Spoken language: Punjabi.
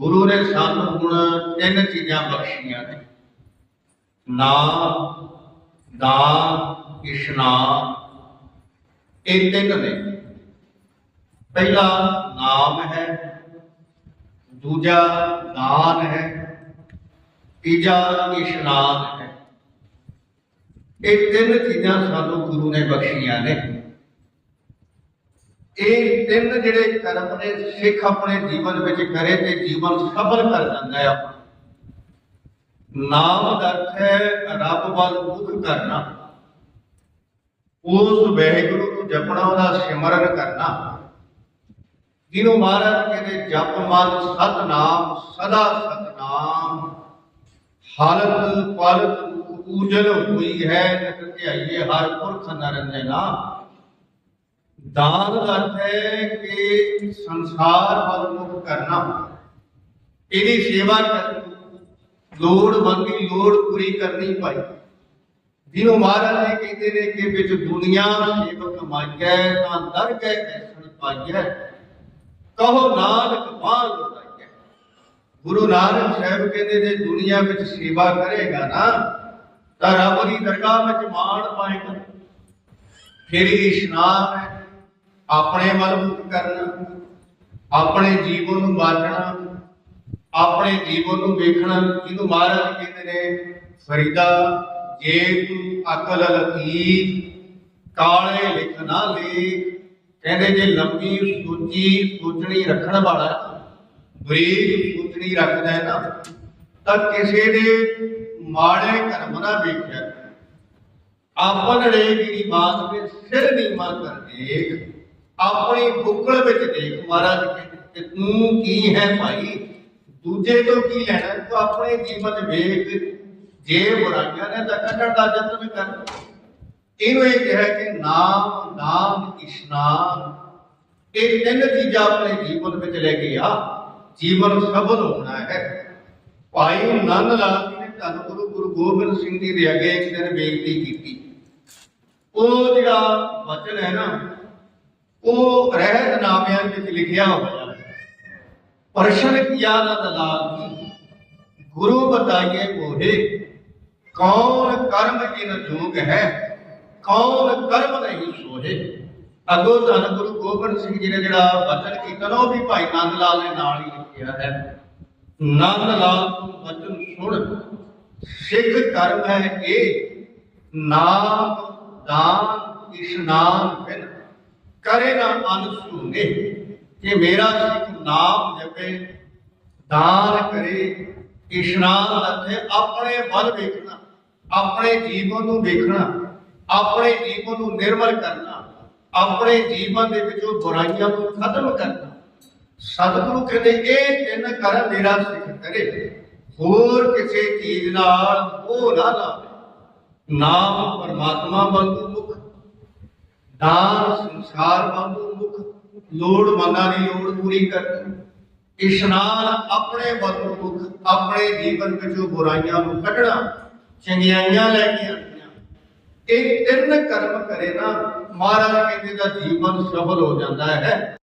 ਗੁਰੂ ਨੇ ਸਾਨੂੰ ਹੁਣ ਤਿੰਨ ਚੀਜ਼ਾਂ ਬਖਸ਼ੀਆਂ ਨੇ। ਨਾ, ਦਾ ਇਸ਼ਨਾਨ ਇਹ ਤਿੰਨ ਨੇ। ਪਹਿਲਾ ਨਾਮ ਹੈ, ਦੂਜਾ ਦਾਨ ਹੈ, ਤੀਜਾ ਇਸ਼ਨਾਨ ਹੈ। ਇਹ ਤਿੰਨ ਚੀਜ਼ਾਂ ਸਾਨੂੰ ਗੁਰੂ ਨੇ ਬਖਸ਼ੀਆਂ ਨੇ। ਇਹ ਤਿੰਨ ਜਿਹੜੇ ਕਰਮ ਨੇ, ਸਿੱਖ ਆਪਣੇ ਜੀਵਨ ਵਿੱਚ ਕਰੇ ਤੇ ਜੀਵਨ ਸਫਲ ਕਰ ਜਾਂਦਾ ਹੈ ਆਪਣਾ। ਨਾਮ ਦਾ ਅਰਥ ਹੈ ਰੱਬ ਵੱਲ ਮੁਖ ਕਰਨਾ। ਉਸ ਵਾਹਿਗੁਰੂ ਨੂੰ ਜਪਣਾ, ਉਹਦਾ ਸਿਮਰਨ ਕਰਨਾ। ਜਿਹਨੂੰ ਮਹਾਰਾਜ ਕਹਿੰਦੇ, ਜਪ ਮਨ ਸਤਨਾਮ, ਸਦਾ ਸਤਨਾਮ। ਹਾਲਤ ਪਾਲਤ ਪੂਜਨ ਹੋਈ ਹੈ ਨਿਤ ਧਿਆਈਏ ਹਰ ਪੁਰਖ ਨਰੰਜਨਾ ਦਾਨ ਦਾ ਅਰਥ ਹੈ ਕਿ ਸੰਸਾਰ ਵੱਲ ਮੁਖ ਕਰਨਾ। ਇਹਦੀ ਸੇਵਾ ਕਰਨੀ ਲੋੜਵੰਦੀ ਲੋੜ ਪੂਰੀ ਕਰਨੀ ਭਾਈ। ਜਿਹਨੂੰ ਮਹਾਰਾਜ ਜੀ ਕਹਿੰਦੇ ਨੇ ਕਿ ਵਿੱਚ ਦੁਨੀਆ ਸੇਵਕ ਮਾਗੈ, ਤਾਂ ਦਰ ਗਏ ਪਾਈਐ। ਕਹੋ ਨਾਨਕ ਬਾਣ ਲੁਟਾਈਐ ਗੁਰੂ ਨਾਨਕ ਸਾਹਿਬ ਕਹਿੰਦੇ ਨੇ, ਦੁਨੀਆ ਵਿੱਚ ਸੇਵਾ ਕਰੇਗਾ ਨਾ, ਤਾਂ ਰੱਬ ਦੀ ਦਰਗਾਹ ਵਿੱਚ ਮਾਣ ਪਾਏਗਾ। ਫਿਰ ਇਸ਼ਨਾਨ ਹੈ। ਆਪਣੇ ਮਲਬੂਤ ਮੁਖ ਕਰਨਾ, ਆਪਣੇ ਜੀਵਨ ਨੂੰ ਬਾਲਣਾ ਆਪਣੇ ਜੀਵਨ ਨੂੰ ਵੇਖਣਾ, ਜਿਹਨੂੰ ਮਹਾਰਾਜ ਕਹਿੰਦੇ ਨੇ, ਫਰੀਦਾ, ਜੇ ਤੂੰ ਅਕਲ ਲਤੀਫ ਕਾਲੇ ਲਿਖ ਨਾ ਲੇਖ, ਕਹਿੰਦੇ ਜੇ ਲੰਬੀ ਸੂਚੀ ਸੋਚਣੀ ਰੱਖਣ ਵਾਲਾ, ਬਰੀਕ ਸੋਚਣੀ ਰੱਖਦਾ ਹੈ ਨਾ, ਤਾਂ ਕਿਸੇ ਦੇ ਮਾੜੇ ਕਰਮ ਨਾ ਵੇਖਿਆ। ਆਪਨ ਰੇਗੀ ਬਾਤ ਵਿੱਚ ਸਿਰ ਨੀਮਾ ਕਰ ਦੇਖ। ਆਪਣੀ ਬੁੱਕਲ ਵਿੱਚ ਦੇਖ ਮਹਾਰਾਜ ਕਹਿੰਦੇ ਕਿ ਤੂੰ ਕੀ ਹੈ ਭਾਈ? ਦੂਜੇ ਤੋਂ ਕੀ ਲੈਣਾ? ਤੂੰ ਆਪਣੇ ਜੀਵਨ ਵੇਖ। ਜੇ ਬੁਰਾਈਆਂ ਨੇ ਤਾਂ ਕੱਢਣ ਦਾ ਯਤਨ ਕਰ। ਇਹਨੂੰ ਇਹ ਕਿਹਾ ਕਿ ਨਾਮ ਨਾਮ, ਇਸ਼ਨਾਨ। ਇਹ ਤਿੰਨ ਚੀਜ਼ਾਂ ਆਪਣੇ ਜੀਵਨ ਵਿੱਚ ਲੈ ਕੇ ਆ। ਜੀਵਨ ਸਫਲ ਹੋਣਾ ਹੈ। ਭਾਈ ਨੰਦ ਲਾਲ ਜੀ ਨੇ ਧੰਨ ਗੁਰੂ ਗੁਰੂ ਗੋਬਿੰਦ ਸਿੰਘ ਜੀ ਦੇ ਅੱਗੇ ਇੱਕ ਦਿਨ ਬੇਨਤੀ ਕੀਤੀ। ਉਹ ਜਿਹੜਾ ਵਚਨ ਹੈ ਨਾ ਉਹ ਰਹਿਤ ਨਾਮਿਆਂ ਵਿੱਚ ਲਿਖਿਆ ਹੋਇਆ ਹੈ ਪ੍ਰਸ਼ਨ ਕੀਆ ਨੰਦ ਲਾਲ ਜੀ ਗੁਰੂ ਬਤਾਈਏ ਮੋਹੇ ਕੌਣ ਕਰਮ ਜਿਨ ਜੋਗ ਹੈ ਕੌਣ ਕਰਮ ਨਹੀਂ ਸੋਹੇ ਅਗੋ ਧੰਨ ਗੁਰੂ ਗੋਬਿੰਦ ਸਿੰਘ ਜੀ ਨੇ ਜਿਹੜਾ ਵਚਨ ਕੀਤਾ ਨਾ ਉਹ ਵੀ ਭਾਈ ਨੰਦ ਲਾਲ ਨੇ ਨਾਲ ਹੀ ਲਿਖਿਆ ਹੈ ਨੰਦ ਲਾਲ ਤੋਂ ਵਚਨ ਸੁਣ ਸਿੱਖ ਕਰਮ ਹੈ ਇਹ ਨਾਮ ਦਾਨ ਇਸ਼ਨਾਨ ਬਿਨ ਕਰੇ ਨਾ ਅਨਸੂਨੇ ਕਿ ਮੇਰਾ ਸਿੱਖ ਨਾਮ ਜਪੇ, ਦਾਨ ਕਰੇ, ਇਸ਼ਨਾਨ ਅਤੇ ਆਪਣੇ ਵੱਲ ਵੇਖਣਾ, ਆਪਣੇ ਜੀਵਨ ਨੂੰ ਵੇਖਣਾ, ਆਪਣੇ ਜੀਵਨ ਨੂੰ ਨਿਰਮਲ ਕਰਨਾ, ਆਪਣੇ ਜੀਵਨ ਦੇ ਵਿੱਚੋਂ ਬੁਰਾਈਆਂ ਨੂੰ ਖਤਮ ਕਰਨਾ। ਸਤਿਗੁਰੂ ਕਹਿੰਦੇ, ਇਹ ਤਿੰਨ ਕਰ ਮੇਰਾ ਸਿੱਖ ਕਰੇ, ਹੋਰ ਕਿਸੇ ਚੀਜ਼ ਨਾਲ ਉਹ ਨਾ ਲਾਵੇ। ਨਾਮ ਪਰਮਾਤਮਾ ਬੰਦੂ ਮੁਖ। ਦਾਨ, ਸੰਸਾਰ ਬੰਦੂ ਮੁਖ ਲੋੜ ਦੀ ਲੋੜ ਪੂਰੀ ਕਰਨੀ। ਇਸ਼ਨਾਨ ਆਪਣੇ ਬੰਦੂ ਮੁਖ ਆਪਣੇ ਜੀਵਨ ਵਿੱਚੋਂ ਬੁਰਾਈਆਂ ਨੂੰ ਕੱਢਣਾ, ਚੰਗਿਆਈਆਂ ਲੈ ਕੇ ਆਉਣੀਆਂ। ਇਹ ਤਿੰਨ ਕਰਮ ਕਰੇ ਨਾ, ਮਹਾਰਾਜ ਕਹਿੰਦੇ ਦਾ ਜੀਵਨ ਸਫਲ ਹੋ ਜਾਂਦਾ ਹੈ।